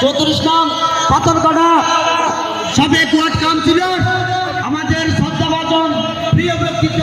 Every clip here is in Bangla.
চৌত্রিশ নং পাথরগড়া সাবেক ওয়ার্ড কাউন্সিলর আমাদের শ্রদ্ধাভাজন প্রিয় ব্যক্তিত্ব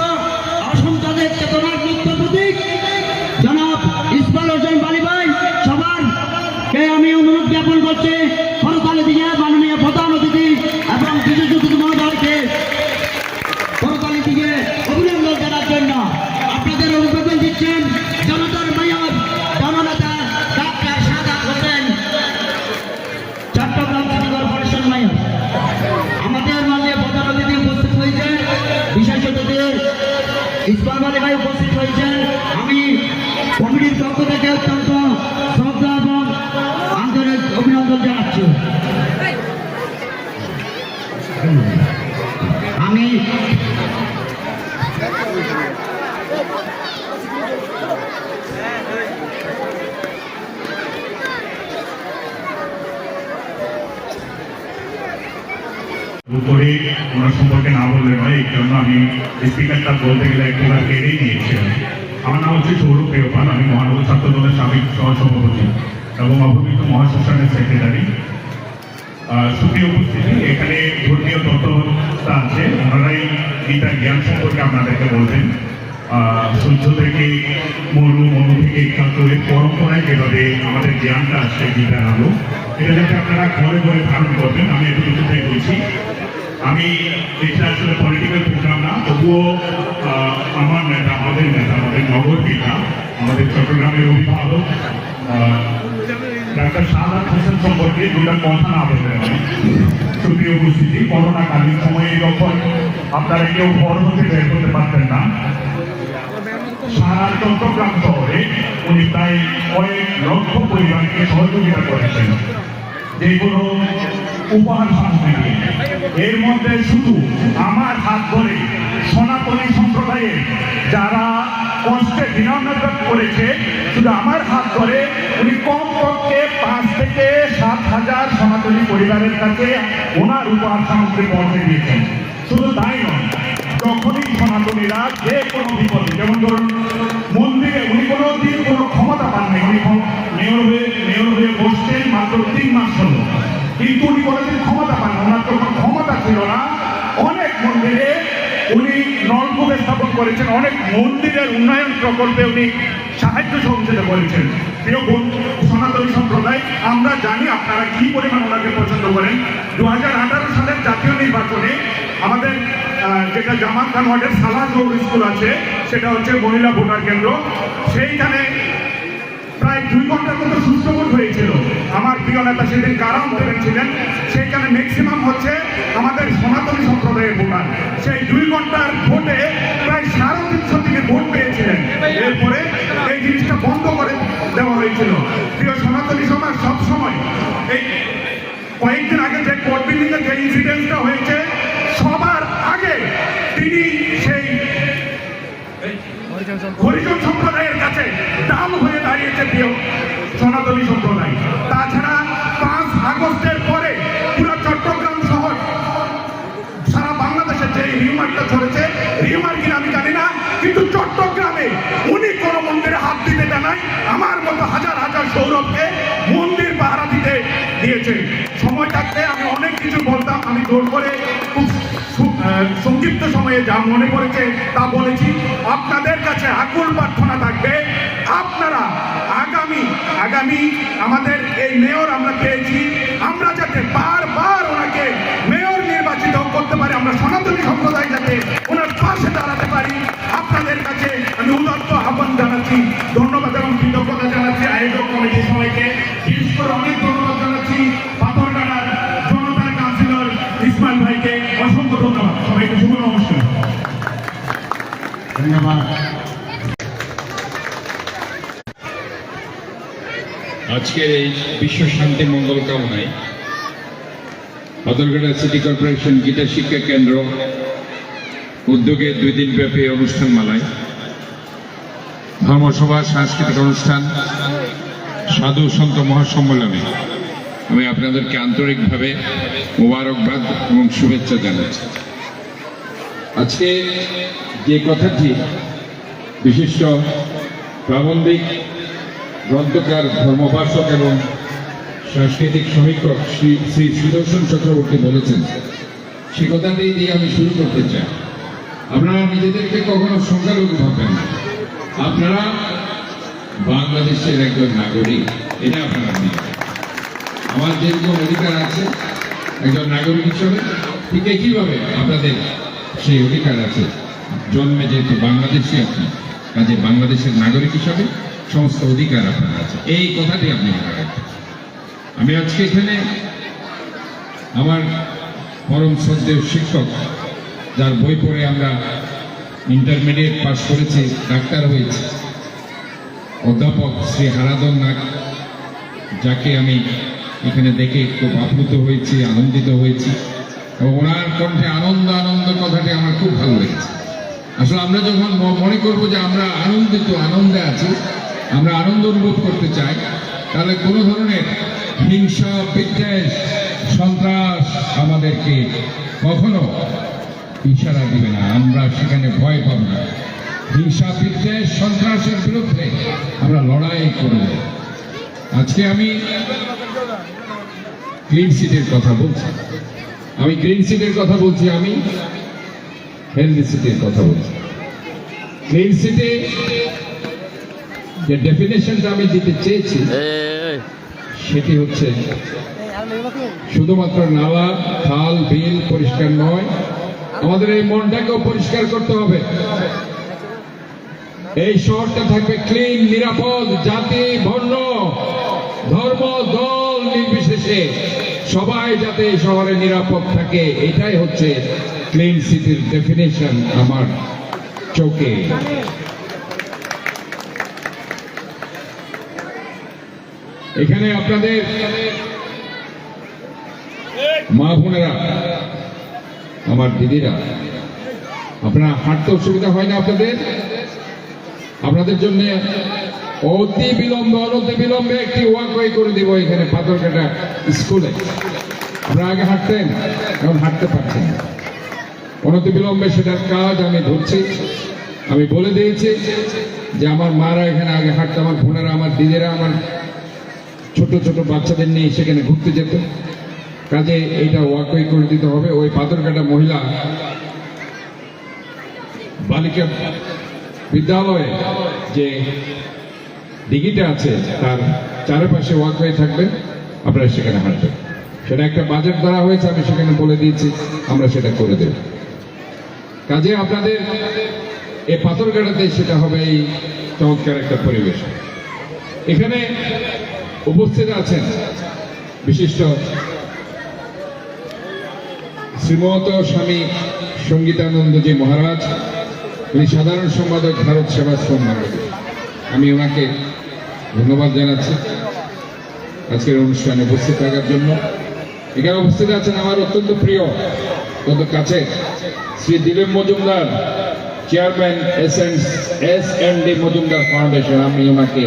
আমি উপরে ওনার সম্পর্কে না বললে নয়, এই জন্য আমি স্পিকারটা বলতে গেলে একবার কেড়েই নিয়েছিলাম। আমার নাম হচ্ছে সৌরভ পেয়পাল আমি মহানগর ছাত্র দলের সাবেক সহসভাপতি এবং অবহিত মহাশ্মশানের সেক্রেটারি সুপ্রিয় উপস্থিতি, এখানে ধর্মীয় তত্ত্বতা আছে। ওনারাই গীতার জ্ঞান সম্পর্কে আপনাদেরকে বলবেন। সূর্য থেকে মরু মরু থেকে একান্ত এর পরম্পরায় যেভাবে আমাদের জ্ঞানটা আসছে, গীতার আলো এটা যাতে আপনারা ঘরে ঘরে ধারণ করবেন। আমি এটুকুটাই বলছি। আমি এটা আসলে পলিটিক্যাল প্রোগ্রাম না, তবুও আমার নেতা, আমাদের নেতা, আমাদের নগর পিতা আমাদের চট্টগ্রামের অভিভাবক ডাক্তার সাদাত হোসেন সম্পর্কে দুটা কথা না বলতে আমি সুপ্রিয় উপস্থিতি করোনাকালীন সময়ে যখন আপনারা কেউ ঘর হতে বের করতে পারতেন না। সারা চট্টগ্রাম শহরে উনি প্রায় কয়েক লক্ষ পরিবারকে সহযোগিতা করেছেন। যেগুলো উপহার সামগ্রী। এর মধ্যে শুধু আমার হাত ধরে কষ্টে করেছে। শুধু আমার হাত ধরে উনি কমপক্ষে পাঁচ থেকে সাত হাজার সনাতনী পরিবারের কাছে ওনার উপহার সামগ্রী পৌঁছে দিয়েছেন। শুধু তাই নয়, যখনই সনাতনীরা যে কোনো বিপদে, যেমন ধরুন মন্দিরে উনি কোনো দিন কোনো ক্ষমতা পান নাই, উনি মেয়র হয়ে মেয়র হয়ে বসছেন মাত্র তিন মাস হলো। কিন্তু উনি কোনোদিন ক্ষমতা পান না ওনার যখন ক্ষমতা ছিল না অনেক মন্দিরে উনি নলকূপ স্থাপন করেছেন, অনেক মন্দিরের উন্নয়ন প্রকল্পে উনি সাহায্য সহযোগিতা করেছেন। প্রিয় সনাতনী সম্প্রদায়, আমরা জানি আপনারা কি পরিমাণ ওনাকে পছন্দ করেন। দু হাজার আঠারো সালের জাতীয় নির্বাচনে আমাদের যেটা জামান খান ওয়ার্ডের সালাহ স্কুল আছে, সেটা হচ্ছে মহিলা ভোটার কেন্দ্র। সেইখানে প্রায় দুই ঘণ্টার মতো সুস্থ হয়েছিল। প্রিয় নেতা সেদিন কারা কারণ ছিলেন সেইখানে ম্যাক্সিমাম হচ্ছে আমাদের সনাতনী সম্প্রদায়ের ভোটার। সেই দুই ঘণ্টার ভোটে প্রায় সাড়ে তিনশো থেকে ভোট পেয়েছিলেন। এরপরে এই জিনিসটা বন্ধ করে দেওয়া হয়েছিল। প্রিয় সনাতনী সমাজ, সবসময় এই কয়েকদিন আগে যে কোর্ট বিল্ডিং এর যে ইনসিডেন্টটা হয়েছে, সবার আগে তিনি সেই হরিজন সম্প্রদায়ের কাছে দাম হয়ে দাঁড়িয়েছে প্রিয় সনাতনী সম্প্রদায়। তাছাড়া আগস্টের পরে পুরো চট্টগ্রাম শহর, সারা বাংলাদেশে যে রিউমারটা ছড়েছে রিউমার কিনা আমি জানি না, কিন্তু চট্টগ্রামে উনি কোনো মন্দিরে হাত দিতে জানায় আমার মতো হাজার হাজার সৌরভকে মন্দির পাহারা দিতে দিয়েছে। সময় থাকতে আমি অনেক কিছু বলতাম, আমি জোর করে খুব সংক্ষিপ্ত সময়ে যা মনে পড়েছে তা বলেছি। আপনাদের কাছে আকুল প্রার্থনা থাকবে, আপনারা আগামী আমাদের এই মেয়র আমরা পেয়েছি। আমরা যাতে বারবার ওনাকে মেয়র নির্বাচিত করতে পারি, আমরা সনাতনী সম্প্রদায় যাতে ওনার পাশে দাঁড়াতে পারি, আপনাদের কাছে আমি উদাত্ত আহ্বান জানাচ্ছি। ধন্যবাদ এবং কৃতজ্ঞতা জানাচ্ছি আয়োজক কমিটির সবাইকে। বিশেষ করে অনেক ধন্যবাদ জানাচ্ছি ভাইকে। সবাইকে ধন্যবাদ। আজকের এই বিশ্ব শান্তি মঙ্গল কামনায় বদলগাড়া সিটি কর্পোরেশন গীতা শিক্ষা কেন্দ্র উদ্যোগে দুই দিন ব্যাপী অনুষ্ঠান মালায় ধর্মসভা, সাংস্কৃতিক অনুষ্ঠান, সাধু সন্ত মহাসম্মেলনে আমি আপনাদেরকে আন্তরিকভাবে মোবারকবাদ এবং শুভেচ্ছা জানাচ্ছি। আজকে যে কথাটি বিশিষ্ট প্রাবন্ধিক গ্রন্থকার ধর্মভাষক এবং সাংস্কৃতিক সমীক্ষক শ্রী শ্রী সুদর্শন চক্রবর্তী বলেছেন সে কথাটি দিয়ে আমি শুরু করতে চাই। আপনারা নিজেদেরকে কখনো সংখ্যালঘু ভাববেন না। আপনারা বাংলাদেশের একজন নাগরিক, এটা আপনারা আমার যেরকম অধিকার আছে, একজন নাগরিক হিসেবে, ঠিক একইভাবে আপনাদের সেই অধিকার আছে। জন্মে যেহেতু বাংলাদেশে আপনি, কাজে বাংলাদেশের নাগরিক হিসাবে সমস্ত অধিকার আপনার আছে এই কথাটি আপনি মনে রাখবেন। আমি আজকে এখানে আমার পরম শ্রদ্ধেয় শিক্ষক, যার বই পড়ে আমরা ইন্টারমিডিয়েট পাশ করেছি, ডাক্তার হয়েছি, অধ্যাপক শ্রী হারাদন নাগ, যাকে আমি এখানে দেখে খুব আপ্লুত হয়েছি, আনন্দিত হয়েছি, এবং ওনার কণ্ঠে আনন্দ আনন্দ কথাটি আমার খুব ভালো লেগেছে। আসলে আমরা যখন মনে করব যে আমরা আনন্দিত, আনন্দে আছি আমরা আনন্দ অনুভব করতে চাই, তাহলে কোনো ধরনের হিংসা, বিদ্বেষ, সন্ত্রাস আমাদেরকে কখনো ইশারা দিবে না। আমরা সেখানে ভয় পাব না। হিংসা, বিদ্বেষ, সন্ত্রাসের বিরুদ্ধে আমরা লড়াই করব। আজকে আমি গ্রিন সিটের কথা বলছি। আমি গ্রিন সিটের কথা বলছি, আমি হেলদি সিটির কথা বলছি। গ্রিন সিটি যে ডেফিনেশনটা আমি দিতে চেয়েছি সেটি হচ্ছে শুধুমাত্র নালা খাল বিল পরিষ্কার নয় আমাদের এই মনটাকেও পরিষ্কার করতে হবে। এই শহরটা থাকবে ক্লিন নিরাপদ জাতি বর্ণ ধর্ম দল নির্বিশেষে। সবাই যাতে এই শহরে নিরাপদ থাকে এটাই হচ্ছে ক্লিন সিটির ডেফিনেশন আমার চোখে। এখানে আপনাদের মা বোনেরা, আমার দিদিরা, আপনার হাঁটতে অসুবিধা হয় না আপনাদের? আপনাদের জন্য অতি বিলম্বে, অনতি বিলম্বে একটি ওয়াকওয়ে করে দিব এখানে পাথরকাটা স্কুলে। আপনারা আগে হাঁটতেন, এখন হাঁটতে পারছেন না। অনতি বিলম্বে সেটার কাজ আমি ধরছি। আমি বলে দিয়েছি যে আমার মারা এখানে আগে হাঁটতো, আমার বোনেরা, আমার দিদিরা, আমার ছোট ছোট বাচ্চাদের নিয়ে সেখানে ঘুরতে যেত। কাজে এইটা ওয়াকওয়ে করে দিতে হবে। ওই পাথরকাটা মহিলা বালিকা বিদ্যালয়ে যে দিঘিটা আছে, তার চারপাশে ওয়াকওয়ে থাকবে। আপনারা সেখানে হাঁটবেন। সেটা একটা বাজেট ধরা হয়েছে, আমি সেখানে বলে দিয়েছি, আমরা সেটা করে দেব। কাজে আপনাদের এই পাথরঘাটাতে সেটা হবে এই চমৎকার একটা পরিবেশ। এখানে উপস্থিত আছেন বিশিষ্ট শ্রীমত স্বামী সঙ্গীতানন্দজি মহারাজ উনি সাধারণ সম্পাদক ভারত সেবাশ্রম বাংলাদেশ আমি ওনাকে ধন্যবাদ জানাচ্ছি আজকের অনুষ্ঠানে উপস্থিত থাকার জন্য। এখানে উপস্থিত আছেন আমার অত্যন্ত প্রিয়, অত্যন্ত কাছে Shri Dilip Majumdar, chairman S N S N D Majumdar foundation. আমি ওনাকে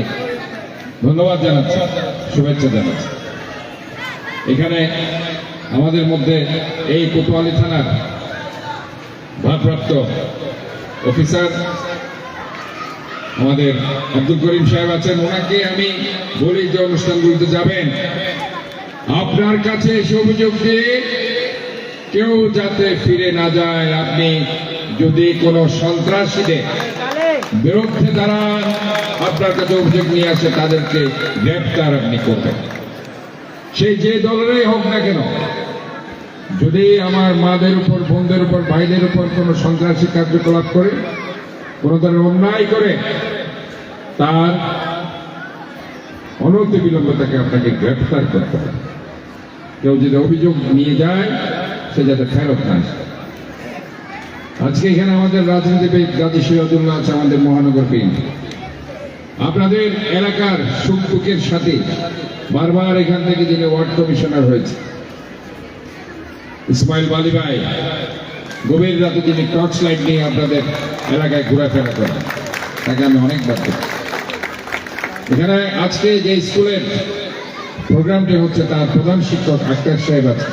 ধন্যবাদ জানাচ্ছি, শুভেচ্ছা জানাচ্ছি। এখানে আমাদের মধ্যে এই কোতোয়ালি থানার ভারপ্রাপ্ত অফিসার আমাদের আব্দুল করিম সাহেব আছেন। ওনাকে আমি বলি যে অনুষ্ঠানগুলিতে যাবেন। আপনার কাছে এসে অভিযোগ দিয়ে কেউ যাতে ফিরে না যায়, আপনি যদি কোনো সন্ত্রাসীদের বিরুদ্ধে তারা আপনার কাছে অভিযোগ নিয়ে আসে, তাদেরকে গ্রেপ্তার আপনি করবেন। সেই যে দলেরই হোক না কেন, যদি আমার মাদের উপর, বোনদের উপর, ভাইদের উপর কোনো সন্ত্রাসী কার্যকলাপ করে, কোনো ধরনের অন্যায় করে, তার অনতি বিলম্বে তাকে আপনাকে গ্রেপ্তার করতে হবে। কেউ যদি অভিযোগ নিয়ে যায়, সে যাতে ফেরত না আসে। আজকে এখানে আমাদের রাজনীতিবিদ গাজী সিরাজুল্লাহ আছে আমাদের মহানগর আপনাদের এলাকার সুখ দুঃখের সাথে বারবার এখান থেকে যিনি ওয়ার্ড কমিশনার হয়েছে, ইসমাইল বালি ভাই, গভীর রাতে যিনি টর্চ লাইট নিয়ে আপনাদের এলাকায় ঘোরাফেরা করেন, তাকে আমি দেখি এখানে আজকে যে স্কুলের প্রোগ্রামটি হচ্ছে, তার প্রধান শিক্ষক আক্তার সাহেব আছে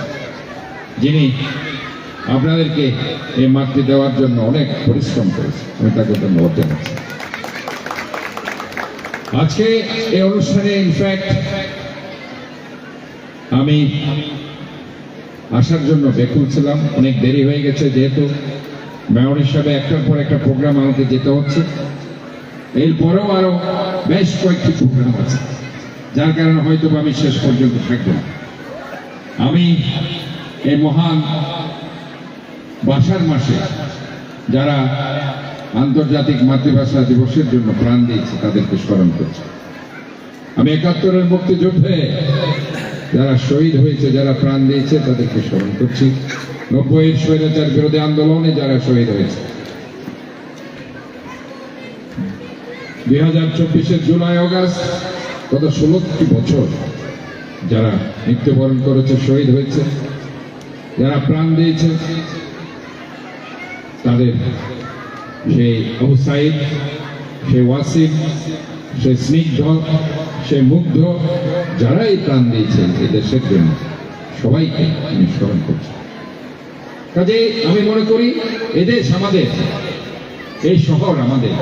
যিনি আপনাদেরকে এই মাঠটি দেওয়ার জন্য অনেক পরিশ্রম করেছে। আমি তাকে ধন্যবাদ জানাচ্ছি। আজকে এই অনুষ্ঠানে ইনফ্যাক্ট আমি আসার জন্য বেকুল ছিলাম। অনেক দেরি হয়ে গেছে যেহেতু। মেয়র হিসাবে একটার পর একটা প্রোগ্রাম আমাকে যেতে হচ্ছে। এরপরেও আরও বেশ কয়েকটি প্রোগ্রাম আছে। যার কারণে হয়তো আমি শেষ পর্যন্ত থাকব আমি এই মহান ভাষার মাসে যারা আন্তর্জাতিক মাতৃভাষা দিবসের জন্য প্রাণ দিয়েছে, তাদেরকে স্মরণ করছি। আমি একাত্তরের মুক্তিযুদ্ধে যারা শহীদ হয়েছে, যারা প্রাণ দিয়েছে, তাদেরকে স্মরণ করছি। নব্বইয়ের স্বৈরাচার বিরোধী আন্দোলনে যারা শহীদ হয়েছে। দুই হাজার চব্বিশের জুলাই অগাস্ট, গত ষোলোটি বছর যারা মৃত্যুবরণ করেছে, শহীদ হয়েছে, যারা প্রাণ দিয়েছে তাদের সেই আবু সাইদ, সে ওয়াসিম সে স্নিগ্ধ, সে মুগ্ধ, যারাই প্রাণ দিয়েছে এই দেশের জন্য সবাইকে আমি স্মরণ করছি। কাজে আমি মনে করি এদেশ আমাদের এই শহর আমাদের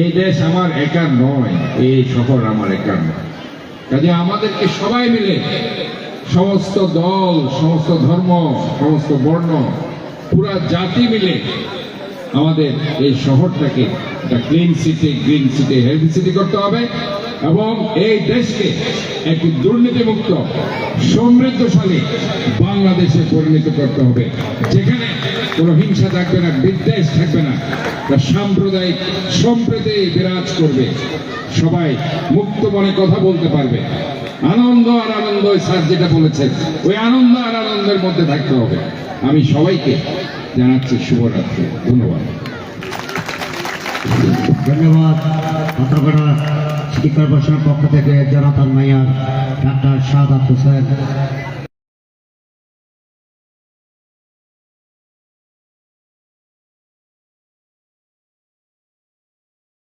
এই দেশ আমার একার নয় এই শহর আমার একার নয়। কাজে আমাদেরকে সবাই মিলে সমস্ত দল, সমস্ত ধর্ম, সমস্ত বর্ণ পুরা জাতি মিলে আমাদের এই শহরটাকে একটা clean city green city healthy city করতে হবে এবং এই দেশকে একটি দুর্নীতিমুক্ত, সমৃদ্ধশালী বাংলাদেশে পরিণত করতে হবে। যেখানে কোনো হিংসা থাকবে না, বিদ্বেষ থাকবে না সাম্প্রদায়িক সম্প্রীতি বিরাজ করবে। সবাই মুক্ত মনে কথা বলতে পারবে। আনন্দ আর আনন্দ, স্যার যেটা বলেছেন, ওই আনন্দ আর আনন্দের মধ্যে থাকতে হবে। আমি সবাইকে জানাচ্ছি শুভরাত্রি। ধন্যবাদ। ধন্যবাদ। পাত্রপাড়া সিটি কর্পোরেশনের পক্ষ থেকে জনাতান মেয়র ডাক্তার শাহাদ হোসেন।